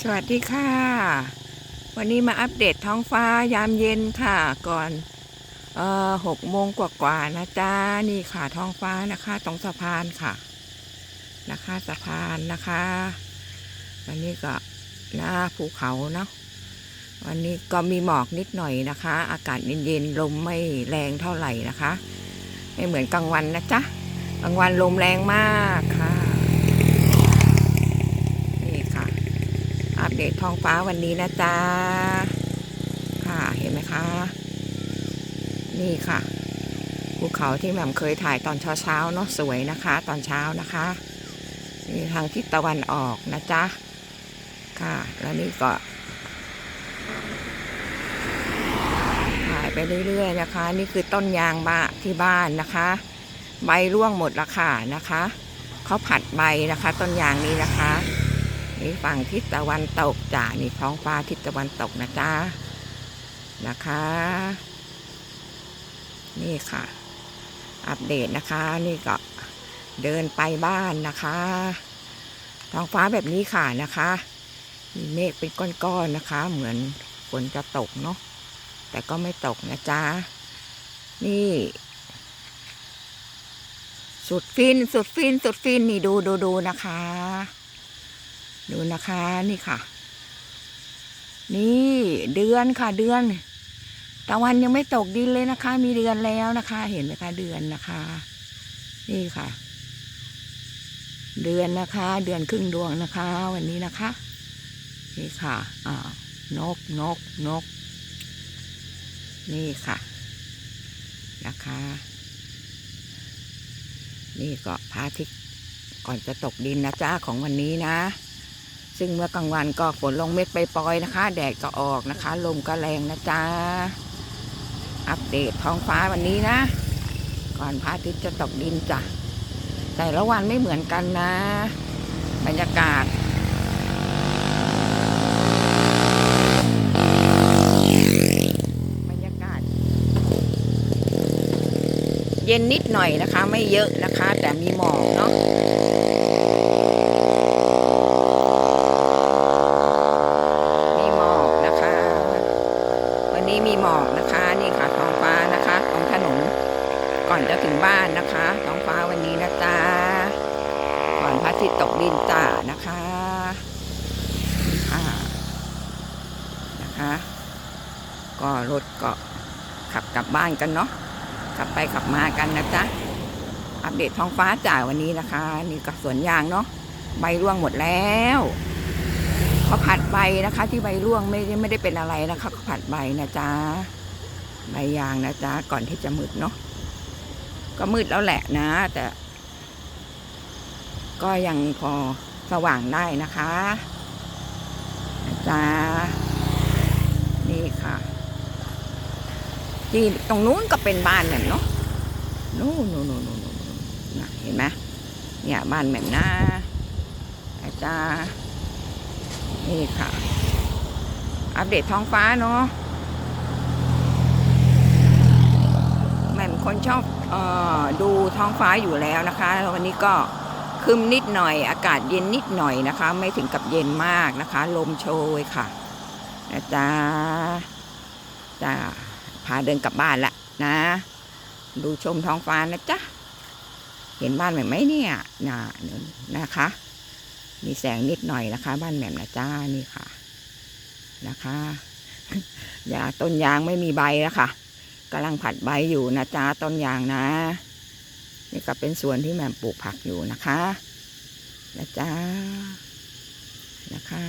สวัสดีค่ะ วันนี้มาอัปเดตท้องฟ้ายามเย็นค่ะก่อนเอ่อหกโมงกว่าๆนะจ๊ะนี่ค่ะท้องฟ้านะคะตรงสะพานค่ะ นะคะสะพานนะคะ วันนี้ก็หน้าภูเขาเนาะวันนี้ก็มีหมอกนิดหน่อยนะคะ อากาศเย็นๆลมไม่แรงเท่าไหร่นะคะ ไม่เหมือนกลางวันนะจ๊ะกลางวันลมแรงมากค่ะ นี่ค่ะ อัป เดตท้องฟ้าวันนี้นะจ๊ะ ค่ะ เห็นไหมคะ นี่ค่ะ ภูเขาที่แหม่มเคยถ่ายตอนเช้าๆเนาะสวยนะคะ ตอนเช้านะคะ นี่ทางทิศตะวันออกนะจ๊ะ ค่ะ แล้วนี่ก็ ถ่ายไปเรื่อยๆนะคะ นี่คือต้นยางบ้าที่บ้านนะคะ ใบร่วงหมดละค่ะนะคะ เขาผัดใบนะคะ ต้นยางนี้นะคะ นี่ฝั่งทิศตะวันตกจ้านี่ท้องฟ้าทิศตะวันตกนะจ๊ะนะคะ นี่ค่ะ อัปเดตนะคะ นี่ก็เดินไปบ้านนะคะ ท้องฟ้าแบบนี้ค่ะนะคะ มีเมฆเป็นก้อนๆนะคะ เหมือนฝนจะตกเนาะแต่ก็ไม่ตกนะจ๊ะ นี่ สุดฟิน สุดฟิน สุดฟิน นี่ดูดูดูนะคะ ดูนะคะนี่ค่ะ นี่เดือนค่ะเดือนตะวันยังไม่ตกดินเลยนะคะ มีเดือนแล้วนะคะ เห็นไหมคะเดือนนะคะ นี่ค่ะ เดือนนะคะ เดือนครึ่งดวงนะคะ วันนี้นะคะ นี่ค่ะอ่านกนกนก นี่ค่ะนะคะ นี่ก็พระอาทิตย์ก่อนจะตกดินนะจ้าของวันนี้นะ ซึ่งเมื่อกลางวันก็ฝนลงเม็ดไปปอยนะคะ แดดก็ออกนะคะ ลมก็แรงนะจ๊ะ อัปเดตท้องฟ้าวันนี้นะ ก่อนพระอาทิตย์จะตกดินจ้ะ แต่ละวันไม่เหมือนกันนะ บรรยากาศบรรยากาศเย็นนิดหน่อยนะคะ ไม่เยอะนะคะ แต่มีหมอกเนาะ มีหมอกนะคะ วันนี้มีหมอกนะคะ นี่ค่ะท้องฟ้านะคะตรงถนน ก่อนจะถึงบ้านนะคะท้องฟ้าวันนี้นะจ๊ะก่อนพระอาทิตย์ตกดินจ้านะคะนี่ค่ะนะคะ ก็รถก็ขับกลับบ้านกันเนาะขับไปขับมากันนะจ๊ะอัปเดตท้องฟ้าจ่าวันนี้นะคะ นี่ก็สวนยางเนาะใบร่วงหมดแล้วเขาผัดใบนะคะ ที่ใบร่วงไม่ได้ไม่ได้เป็นอะไรนะคะเขาผัดใบนะจ๊ะใบยางนะจ๊ะก่อนที่จะมืดเนาะ ก็มืดแล้วแหละนะ แต่ ก็ยังพอสว่างได้นะคะจ๊ะนี่ค่ะ ที่ตรงนู้นก็เป็นบ้านแหม่มเนาะนู่นนู่นนู่นนู่นนู่นนะเห็นไหมเนี่ยบ้านแหม่มนะนะจ๊ะนี่ค่ะ อัปเดตท้องฟ้าเนาะแหม่ม คนชอบออดูท้องฟ้าอยู่แล้วนะคะ วันนี้ก็คึมนิดหน่อยอากาศเย็นนิดหน่อยนะคะ ไม่ถึงกับเย็นมากนะคะ ลมโชยค่ะนะจ๊ะจ้าพาเดินกลับบ้านละนะ ดูชมท้องฟ้านะจ๊ะเห็นบ้านแหม่มไหมเนี่ยน่ะนะคะ มีแสงนิดหน่อยนะคะ บ้านแหม่มนะจ้านี่ค่ะ นะคะยาต้นยางไม่มีใบแล้วค่ะ กำลังผัดใบอยู่นะจ้าต้นยางนะ นี่ก็เป็นสวนที่แม่มปลูกผักอยู่นะคะนะจ้านะคะ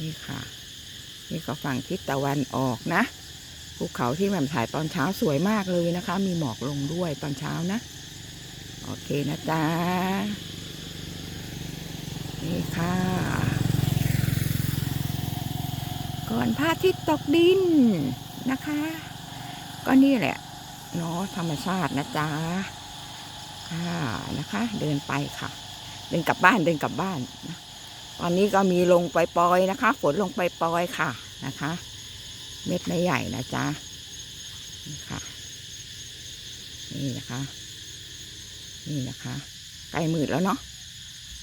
นี่ค่ะ นี่ก็ฝั่งทิศตะวันออกนะภูเขาที่แม่มถ่ายตอนเช้าสวยมากเลยนะคะ มีหมอกลงด้วยตอนเช้านะ โอเคนะจ๊ะนี่ค่ะ ก่อนพระอาทิตย์ตกดินนะคะ ก็นี่แหละเนาะธรรมชาตินะจ๊ะค่ะนะคะ เดินไปค่ะ เดินกลับบ้านเดินกลับบ้านนะตอนนี้ก็มีลงปล่อยนะคะ ฝนลงปล่อยค่ะนะคะ เม็ดไม่ใหญ่นะจ๊ะนี่ค่ะ นี่นะคะ นี่นะคะใกล้มืดแล้วเนาะ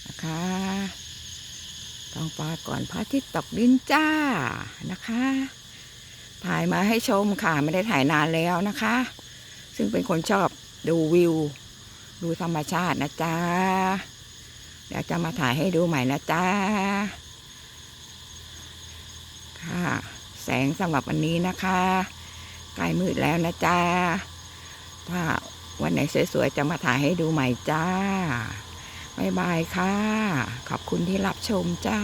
นะคะท้ององฟ้าก่อนพระอาทิตย์ตกดินจ้านะคะ ถ่ายมาให้ชมค่ะ ไม่ได้ถ่ายนานแล้วนะคะ ซึ่งเป็นคนชอบดูวิว ดูธรรมชาตินะจ๊ะเดี๋ยวจะมาถ่ายให้ดูใหม่นะจ๊ะค่ะ แสงสำหรับวันนี้นะคะใกล้มืดแล้วนะจ๊ะถ้าวันไหนสวยๆ จะมาถ่ายให้ดูใหม่จ้าบ๊ายบายค่ะ ขอบคุณที่รับชมจ้า